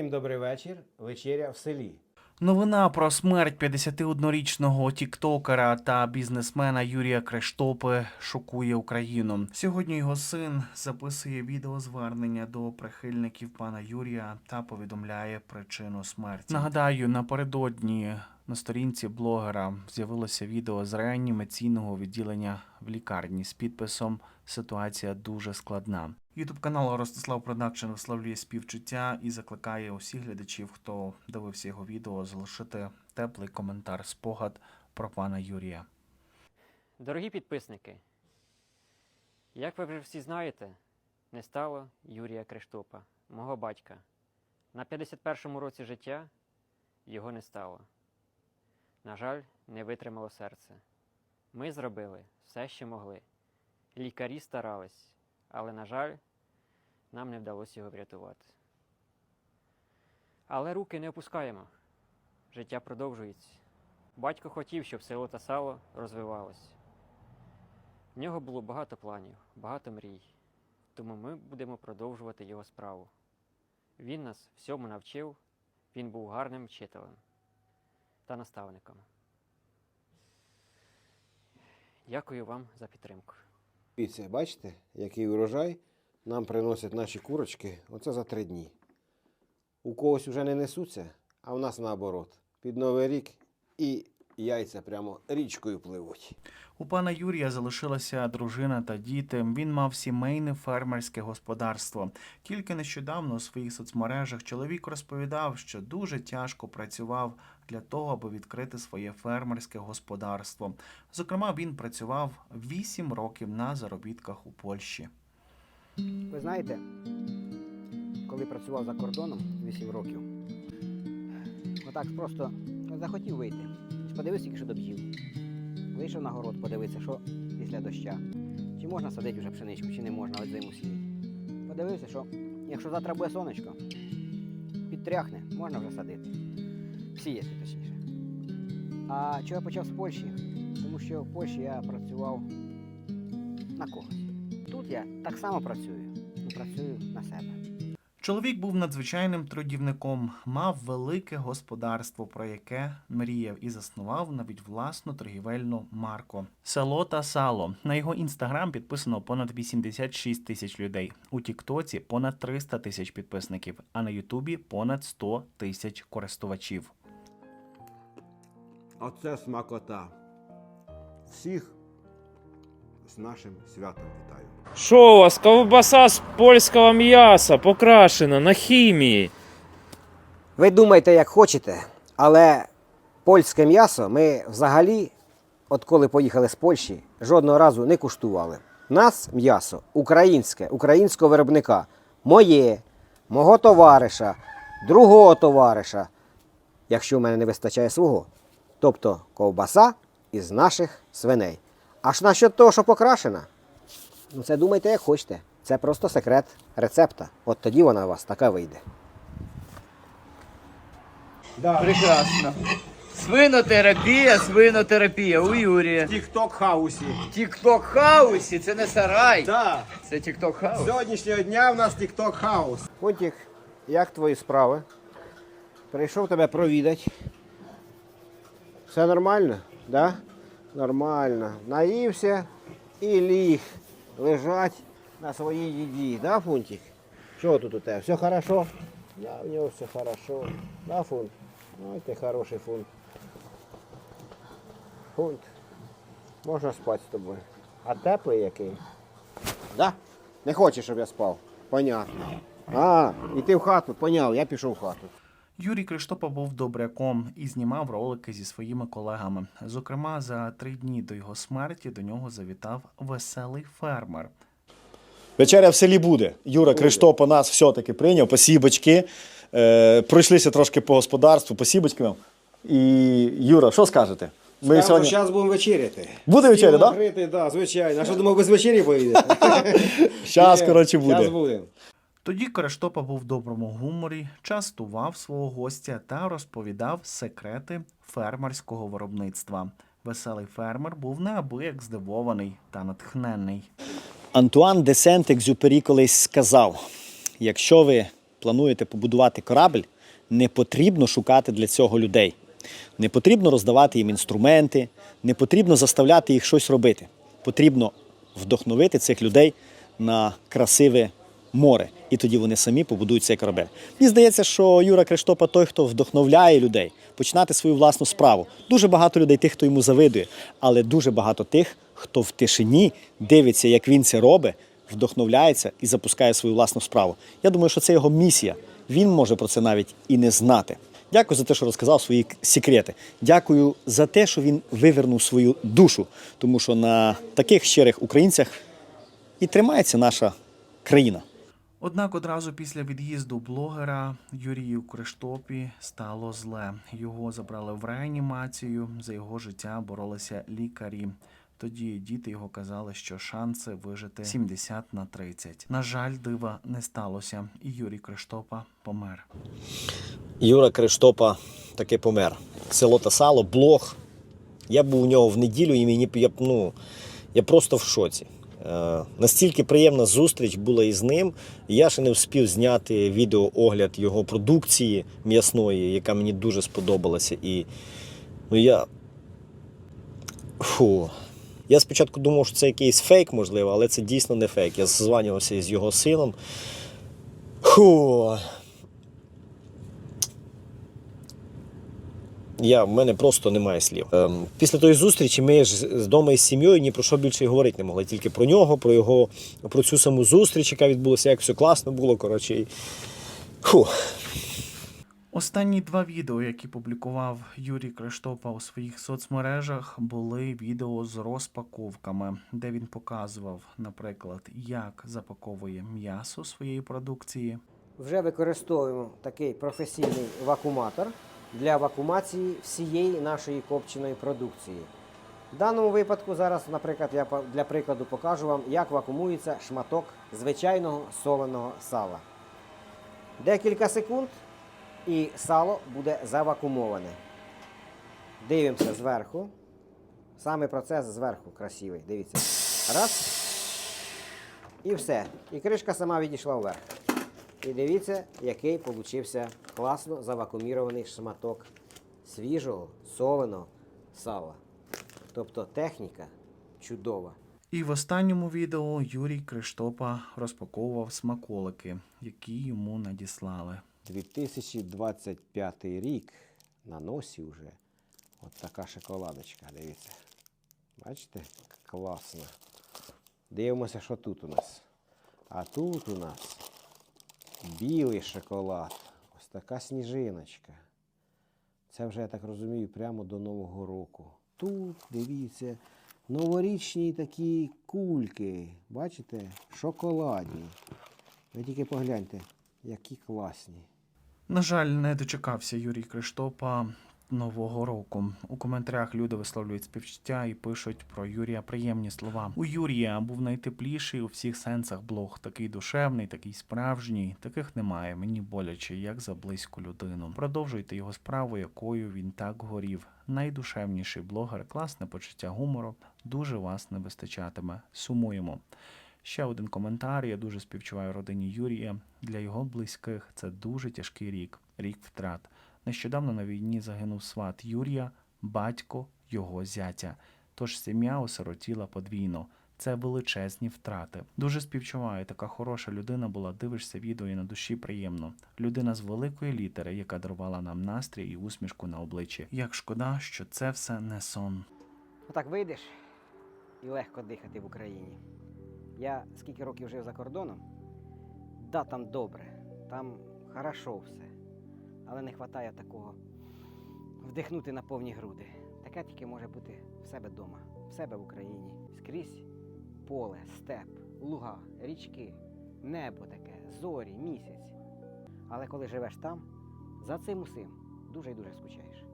Всім добрий вечір. Вечеря в селі. Новина про смерть 51-річного тіктокера та бізнесмена Юрія Крештопи шокує Україну. Сьогодні його син записує відеозвернення до прихильників пана Юрія та повідомляє причину смерті. Нагадаю, напередодні на сторінці блогера з'явилося відео з реанімаційного відділення в лікарні з підписом Ситуація дуже складна. Ютуб канал Ростислав Продакшн висловлює співчуття і закликає усіх глядачів, хто дивився його відео, залишити теплий коментар, спогад про пана Юрія. Дорогі підписники, як ви вже всі знаєте, не стало Юрія Криштопа, мого батька. На 51-му році життя його не стало. На жаль, не витримало серце. Ми зробили все, що могли. Лікарі старались, але, на жаль, нам не вдалося його врятувати. Але руки не опускаємо. Життя продовжується. Батько хотів, щоб село та сало розвивалось. В нього було багато планів, багато мрій, тому ми будемо продовжувати його справу. Він нас всьому навчив, він був гарним вчителем та наставниками. Дякую вам за підтримку. Дивіться, бачите, який урожай нам приносять наші курочки оце за три дні. У когось вже не несуться, а в нас наоборот. Під Новий рік і яйця прямо річкою пливуть. У пана Юрія залишилася дружина та діти. Він мав сімейне фермерське господарство. Тільки нещодавно у своїх соцмережах чоловік розповідав, що дуже тяжко працював для того, аби відкрити своє фермерське господарство. Зокрема, він працював 8 років на заробітках у Польщі. Ви знаєте, коли працював за кордоном 8 років, отак просто захотів вийти. Подивився, тільки що до бджіл. Вийшов на город, подивитися, що після доща. Чи можна садити вже пшеничку, чи не можна от зиму сіяти. Подивився, що якщо завтра буде сонечко, підтряхне, можна вже садити. Сіяти точніше. А чого я почав з Польщі? Тому що в Польщі я працював на когось. Тут я так само працюю, ну працюю на себе. Чоловік був надзвичайним трудівником, мав велике господарство, про яке мріяв і заснував навіть власну торгівельну марку. Село та сало. На його інстаграм підписано понад 86 тисяч людей. У Тіктоці понад 300 тисяч підписників, а на Ютубі понад 100 тисяч користувачів. Оце смакота. Всіх з нашим святом вітаю. Що у вас? Ковбаса з польського м'яса покрашена на хімії. Ви думайте, як хочете, але польське м'ясо ми взагалі, от коли поїхали з Польщі, жодного разу не куштували. Нас м'ясо українське, українського виробника, моє, мого товариша, другого товариша, якщо в мене не вистачає свого. Тобто ковбаса із наших свиней. Аж насчет того, що покрашена, ну це думайте, як хочете. Це просто секрет рецепта. От тоді вона у вас така вийде. Прекрасно. Свинотерапія, свинотерапія у Юрія. Тікток хаусі. Тікток хаусі, це не сарай. Так, Це тікток хаус. з сьогоднішнього дня в нас Тікток хаус. Понтік, як твої справи? Прийшов тебе провідати. Все нормально? Да? Нормально. Наївся і ліг лежать на своїй їді, да, Фунтик? Що тут у тебе? Все хорошо? Да, у нього все хорошо. Да, Фунт? Ой, ти хороший фунт. Фунт. Можна спати з тобою. А теплий який? Да? Не хочеш, щоб я спав? Понятно. А, і ти в хату, поняв, я пішов в хату. Юрій Криштопа був добряком і знімав ролики зі своїми колегами. Зокрема, за три дні до його смерті до нього завітав веселий фермер. Вечеря в селі буде. Юра Криштопа нас все-таки прийняв. Посібочки. Е, пройшлися трошки по господарству, посібочки вам. І Юра, що скажете? Ми сьогодні... Зараз будемо вечеряти. Буде вечеря, так? накритий, да, звичайно. А що думав, без вечері поїдете? Зараз, коротше, буде. Зараз буде. Тоді Криштопа був в доброму гуморі, частував свого гостя та розповідав секрети фермерського виробництва. Веселий фермер був неабияк здивований та натхненний. Антуан де Сент-Екзюпері колись сказав: якщо ви плануєте побудувати корабль, не потрібно шукати для цього людей. Не потрібно роздавати їм інструменти, не потрібно заставляти їх щось робити. Потрібно вдохновити цих людей на красиве море, і тоді вони самі побудують цей корабель. Мені здається, що Юра Криштопа той, хто вдохновляє людей починати свою власну справу. Дуже багато людей, тих, хто йому завидує, але дуже багато тих, хто в тишині дивиться, як він це робить, вдохновляється і запускає свою власну справу. Я думаю, що це його місія. Він може про це навіть і не знати. Дякую за те, що розказав свої секрети. Дякую за те, що він вивернув свою душу, тому що на таких щирих українцях і тримається наша країна. Однак одразу після від'їзду блогера Юрію Криштопі стало зле. Його забрали в реанімацію. За його життя боролися лікарі. Тоді діти його казали, що шанси вижити 70 на 30. На жаль, дива не сталося, і Юрій Криштопа помер. Юра Криштопа таки помер. Село та сало, блог. Я був у нього в неділю і мені я, ну, я просто в шоці. Е, настільки приємна зустріч була із ним. Я ще не встиг зняти відеоогляд його продукції м'ясної, яка мені дуже сподобалася. І ну, я. Фу. Я спочатку думав, що це якийсь фейк, можливо, але це дійсно не фейк. Я ззванювався із його сином. Фу. Я, в мене просто немає слів. Ем, після тої зустрічі ми ж з дому із сім'єю ні про що більше й говорити не могли. Тільки про нього, про його, про цю саму зустріч, яка відбулася, як все класно було. Коротше. І... Фу. Останні два відео, які публікував Юрій Криштопа у своїх соцмережах, були відео з розпаковками, де він показував, наприклад, як запаковує м'ясо своєї продукції, Вже використовуємо такий професійний вакууматор для вакуумації всієї нашої копченої продукції. В даному випадку зараз, наприклад, я для прикладу покажу вам, як вакуумується шматок звичайного соленого сала. Декілька секунд і сало буде завакумоване. Дивимося зверху. Саме процес зверху красивий. Дивіться. Раз. І все. І кришка сама відійшла вверх. І дивіться, який получився класно завакумірований шматок свіжого, соленого сала. Тобто техніка чудова. І в останньому відео Юрій Криштопа розпаковував смаколики, які йому надіслали. 2025 рік на носі вже от така шоколадочка, дивіться. Бачите? Класно. Дивимося, що тут у нас. А тут у нас білий шоколад. Ось така сніжиночка. Це вже, я так розумію, прямо до Нового року. Тут, дивіться, новорічні такі кульки. Бачите? Шоколадні. Ви тільки погляньте, які класні. На жаль, не дочекався Юрій Криштопа нового року. У коментарях люди висловлюють співчуття і пишуть про Юрія приємні слова. У Юрія був найтепліший у всіх сенсах блог. Такий душевний, такий справжній. Таких немає. Мені боляче, як за близьку людину. Продовжуйте його справу, якою він так горів. Найдушевніший блогер, класне почуття гумору. Дуже вас не вистачатиме. Сумуємо. Ще один коментар. Я дуже співчуваю родині Юрія. Для його близьких це дуже тяжкий рік, рік втрат. Нещодавно на війні загинув сват Юрія, батько його зятя. Тож сім'я осиротіла подвійно. Це величезні втрати. Дуже співчуваю, така хороша людина була. Дивишся відео і на душі приємно. Людина з великої літери, яка дарувала нам настрій і усмішку на обличчі. Як шкода, що це все не сон. Отак вийдеш і легко дихати в Україні. Я скільки років жив за кордоном, да, там добре, там хорошо все. Але не вистачає такого вдихнути на повні груди. Таке тільки може бути в себе вдома, в себе в Україні. Скрізь поле, степ, луга, річки, небо таке, зорі, місяць. Але коли живеш там, за цим усім дуже і дуже скучаєш.